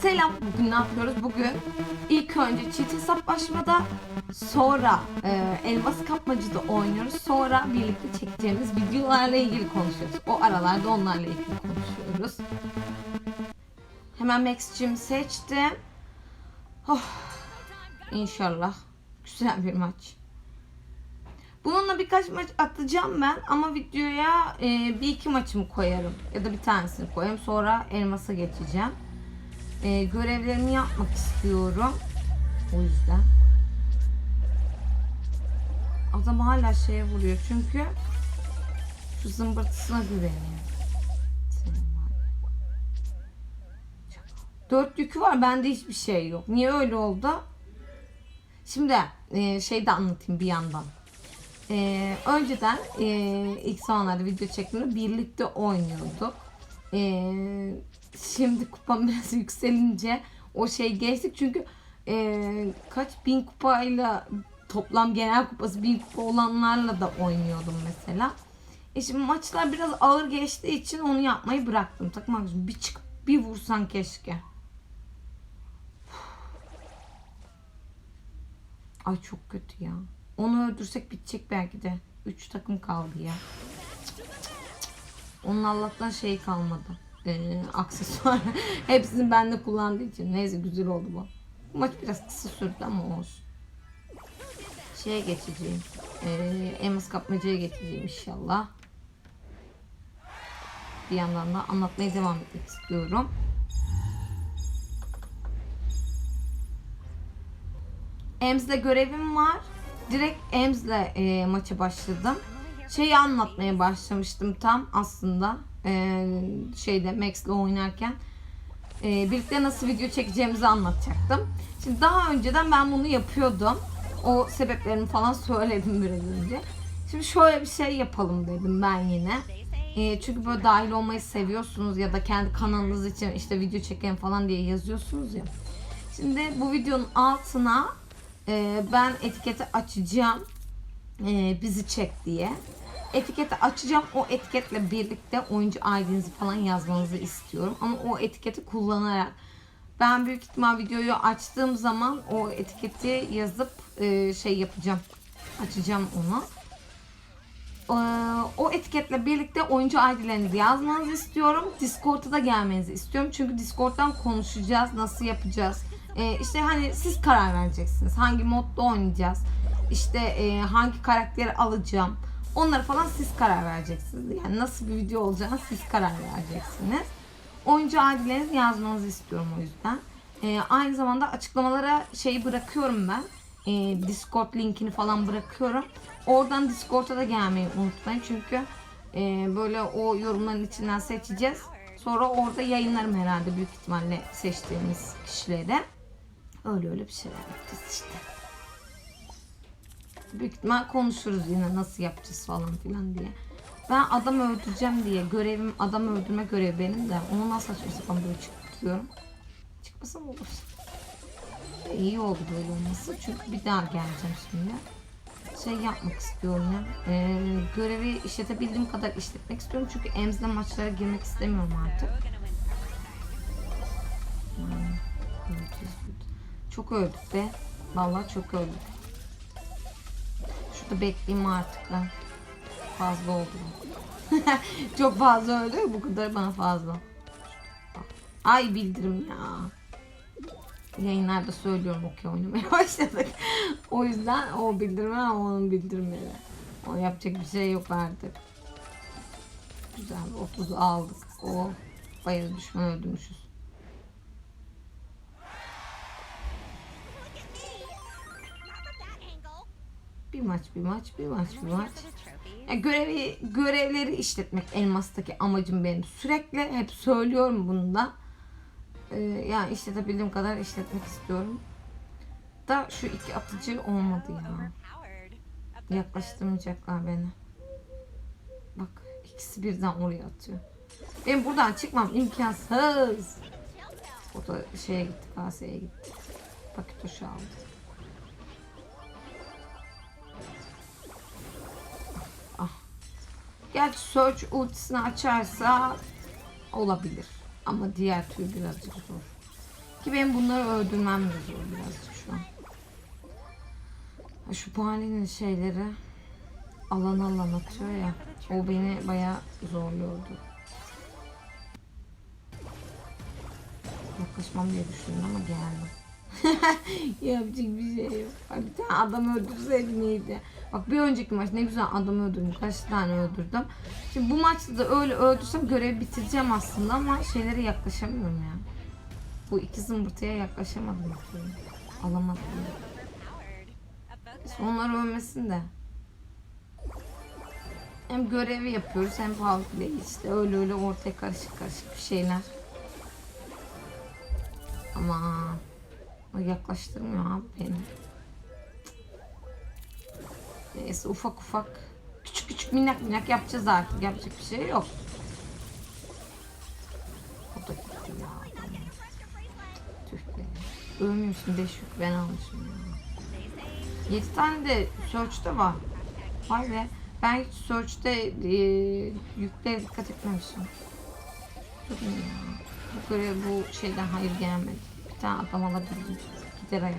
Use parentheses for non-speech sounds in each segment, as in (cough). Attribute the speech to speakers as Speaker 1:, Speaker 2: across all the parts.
Speaker 1: Selam. Bugün ne yapıyoruz? Bugün ilk önce çift hesaplaşmada sonra e, elmas kapmacıda oynuyoruz. Sonra birlikte çekeceğimiz videolarla ilgili konuşuyoruz. O aralarda onlarla ilgili konuşuyoruz. Hemen Max'cim seçtim. Oh, inşallah güzel bir maç. Bununla birkaç maç atacağım ben ama videoya e, bir iki maçımı koyarım ya da bir tanesini koyarım sonra elmasa geçeceğim. E, görevlerimi yapmak istiyorum. O yüzden. Adam hala şeye vuruyor çünkü şu zımbırtısına güveniyor. Dört yükü var bende hiçbir şey yok. Niye öyle oldu? Şimdi e, şey de anlatayım bir yandan. Ee, önceden e, ilk zamanlarda video çektiğimde birlikte oynuyorduk. Ee, şimdi kupam (laughs) biraz yükselince o şey geçtik çünkü e, kaç bin kupayla toplam genel kupası bin kupa olanlarla da oynuyordum mesela. E şimdi maçlar biraz ağır geçtiği için onu yapmayı bıraktım. Takım arkadaşım bir çıkıp bir vursan keşke. Ay çok kötü ya. Onu öldürsek bitecek belki de. 3 takım kaldı ya. Onun Allah'tan şey kalmadı. Ee, aksesuar. (laughs) Hepsini bende kullandığı için. Neyse güzel oldu bu. Bu maç biraz kısa sürdü ama olsun. Şeye geçeceğim. Ee, Emas kapmacaya geçeceğim inşallah. Bir yandan da anlatmaya devam etmek istiyorum. Ems'le görevim var. Direkt Ems'le e, maça başladım. Şeyi anlatmaya başlamıştım tam aslında. E, şeyde Max'le oynarken. E, birlikte nasıl video çekeceğimizi anlatacaktım. Şimdi daha önceden ben bunu yapıyordum. O sebeplerimi falan (laughs) söyledim biraz önce. Şimdi şöyle bir şey yapalım dedim ben yine. E, çünkü böyle dahil olmayı seviyorsunuz ya da kendi kanalınız için işte video çekelim falan diye yazıyorsunuz ya. Şimdi bu videonun altına e, ben etiketi açacağım. E, bizi çek diye. Etiketi açacağım. O etiketle birlikte oyuncu ID'nizi falan yazmanızı istiyorum. Ama o etiketi kullanarak ben büyük ihtimal videoyu açtığım zaman o etiketi yazıp e, şey yapacağım. Açacağım onu. Ee, o etiketle birlikte oyuncu ID'lerinizi yazmanızı istiyorum. Discord'a da gelmenizi istiyorum. Çünkü Discord'dan konuşacağız. Nasıl yapacağız? Ee, işte hani siz karar vereceksiniz. Hangi modda oynayacağız? İşte e, hangi karakteri alacağım? Onları falan siz karar vereceksiniz. Yani nasıl bir video olacağını siz karar vereceksiniz. Oyuncu ID'lerinizi yazmanızı istiyorum o yüzden. Ee, aynı zamanda açıklamalara şeyi bırakıyorum ben. Ee, Discord linkini falan bırakıyorum. Oradan Discord'a da gelmeyi unutmayın. Çünkü e, böyle o yorumların içinden seçeceğiz. Sonra orada yayınlarım herhalde büyük ihtimalle seçtiğimiz kişilere. Öyle öyle bir şeyler yapacağız işte. Büyük ihtimal konuşuruz yine nasıl yapacağız falan filan diye. Ben adam öldüreceğim diye görevim adam öldürme görevi benim de onu nasıl saçma sapan böyle çıkıyorum. Çıkmasam olur. İyi oldu böyle olması çünkü bir daha geleceğim şimdi. Şey yapmak istiyorum ya. Ee, görevi işletebildiğim kadar işletmek istiyorum çünkü Ems'le maçlara girmek istemiyorum artık. Çok öldük be. Vallahi çok öldük. Şurada bekleyeyim artık ben. Fazla oldu. (laughs) çok fazla öldü. Bu kadar bana fazla. Ay bildirim ya. Yayınlarda söylüyorum okey oynamaya (laughs) başladık. o yüzden o bildirme ama onun bildirmeli. O yapacak bir şey yok artık. Güzel 30 aldık. O bayağı düşman öldürmüşüz. Bir maç, bir maç, bir maç, bir maç. Ya görevi, görevleri işletmek elmastaki amacım benim. Sürekli hep söylüyorum bunu da. Ee, yani işletebildiğim kadar işletmek istiyorum. Da şu iki atıcı olmadı ya. Yaklaştırmayacaklar beni. Bak ikisi birden oraya atıyor. Benim buradan çıkmam imkansız. O da şeye gitti, kaseye gitti. Paketoşu aldı. Gerçi search ultisini açarsa olabilir. Ama diğer tür birazcık zor. Ki benim bunları öldürmem de zor birazcık şu an. Şu Bali'nin şeyleri alan alan atıyor ya. O beni bayağı zorluyordu. Yaklaşmam diye düşündüm ama geldim. (laughs) Yapacak bir şey yok. Ay, Bir tane adam öldürseydim iyiydi. Bak bir önceki maç ne güzel adam öldürdüm. Kaç tane öldürdüm. Şimdi bu maçta da öyle öldürsem görevi bitireceğim aslında ama şeylere yaklaşamıyorum ya. Bu iki zımbırtıya yaklaşamadım. Alamadım. Onlar ölmesin de. Hem görevi yapıyoruz hem play işte öyle öyle ortaya karışık karışık bir şeyler. Ama o yaklaştırmıyor abi beni. Neyse ufak ufak küçük küçük minnak minnak yapacağız artık yapacak bir şey yok. O da gitti ya. Tüh be. Ölmüyorsun 5 yük ben almışım ya. 7 tane de search'te var. Vay be. Ben hiç search'te e, yüklere dikkat etmemişim. Bu görev bu şeyden hayır gelmedi. Tane adam alabildim. Gider ayak.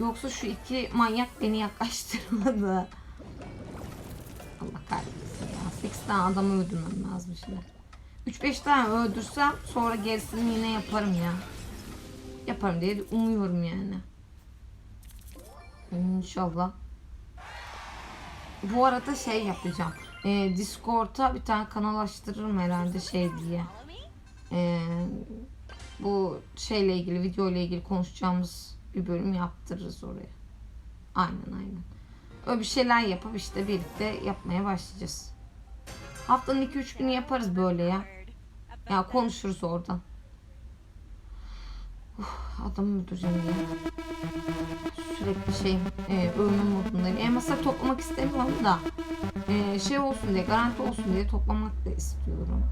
Speaker 1: Yoksa şu iki manyak beni yaklaştırmadı. Allah kahretsin ya. 8 tane adamı öldürmem lazım şimdi. 3-5 tane öldürsem sonra gerisini yine yaparım ya. Yaparım diye umuyorum yani. İnşallah. Bu arada şey yapacağım. Ee, Discord'a bir tane kanal açtırırım herhalde şey diye. Ee, bu şeyle ilgili, video ile ilgili konuşacağımız bir bölüm yaptırırız oraya. Aynen aynen. Öyle bir şeyler yapıp işte birlikte yapmaya başlayacağız. Haftanın 2-3 günü yaparız böyle ya. Ya konuşuruz oradan. Uf, adamı öldüreceğim ya. Sürekli şey e, ölme modundayım. Elmasları toplamak istemiyorum da e, şey olsun diye garanti olsun diye toplamak da istiyorum.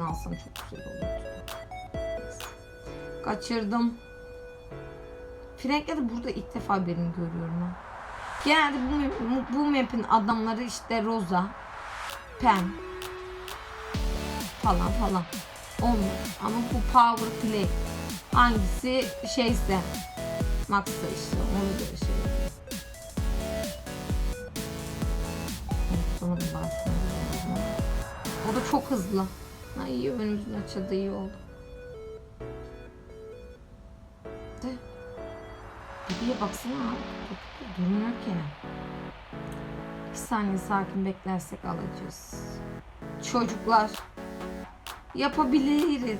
Speaker 1: İkisini alsam çok güzel olur. Kaçırdım. Frank'le de burada ilk defa birini görüyorum. Genelde bu, bu map'in adamları işte Rosa, Pen falan falan. Onlar. Ama bu power play hangisi şeyse Max'ta işte ona göre şey. O da çok hızlı. İyi önümüzün açıldı iyi oldu. De. Bebeğe baksana. Durmuyor ki. İki saniye sakin beklersek alacağız. Çocuklar. Yapabiliriz.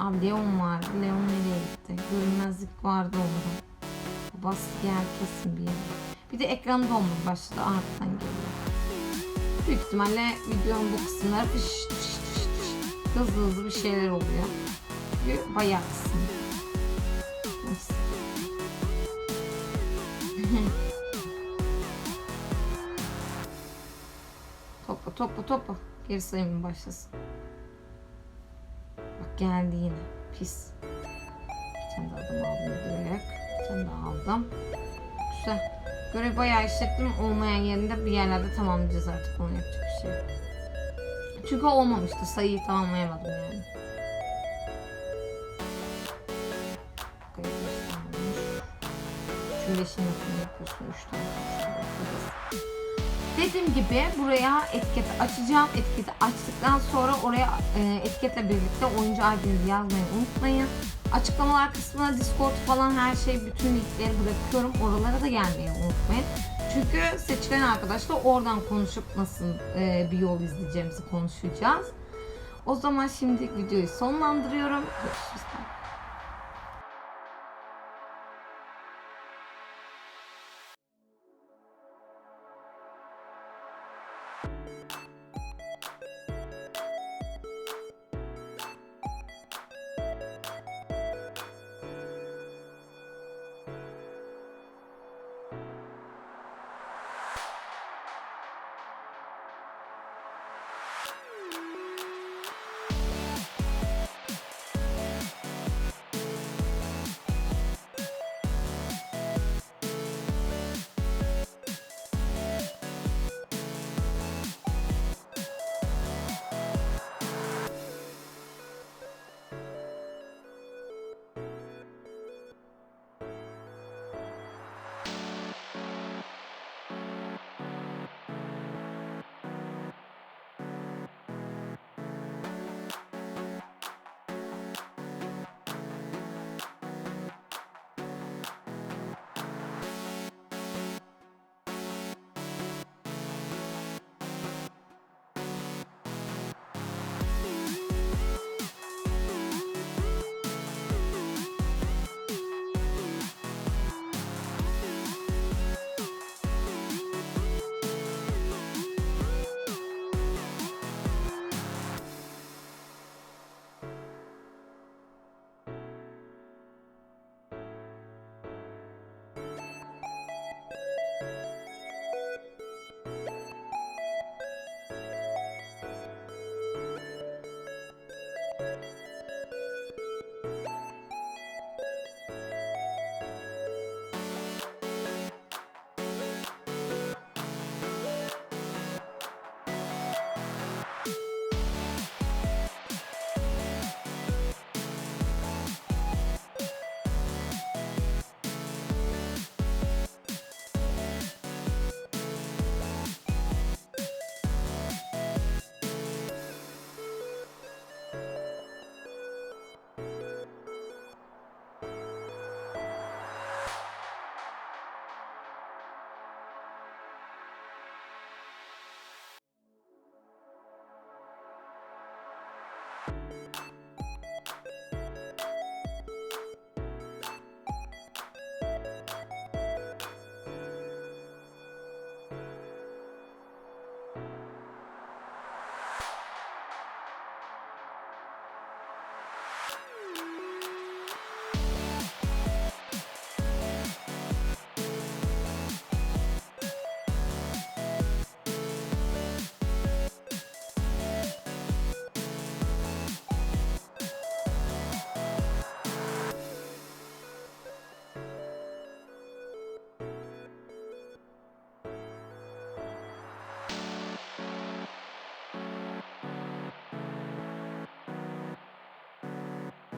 Speaker 1: Abi Leon vardı. Leon nereye gitti? Görünmezlik vardı onların. Bastı gel kesin bir yere. Bir de ekranı dolmaya başladı. Arkadan geliyor. Büyük ihtimalle videonun bu kısımları fış fış fış fış. Hızlı hızlı bir şeyler oluyor. Çünkü bayağı kısım. (laughs) Topla topla topla. Geri sayımın başlasın. Bak geldi yine. Pis. Bir tane adam aldım direkt. Bir tane daha aldım. Güzel. Görev bayağı işlettim. Olmayan yerinde bir yerlerde tamamlayacağız artık. Onu yapacak bir şey. Çünkü olmamıştı. Sayıyı tamamlayamadım yani. Beşin yapımı yapıyorsun. Üç tane. Dediğim gibi buraya etiket açacağım. Etiketi açtıktan sonra oraya e, etiketle birlikte oyuncu ID'nizi yazmayı unutmayın. Açıklamalar kısmına Discord falan her şey bütün linkleri bırakıyorum. Oralara da gelmeyi unutmayın. Çünkü seçilen arkadaşla oradan konuşup nasıl e, bir yol izleyeceğimizi konuşacağız. O zaman şimdi videoyu sonlandırıyorum. Görüşürüz.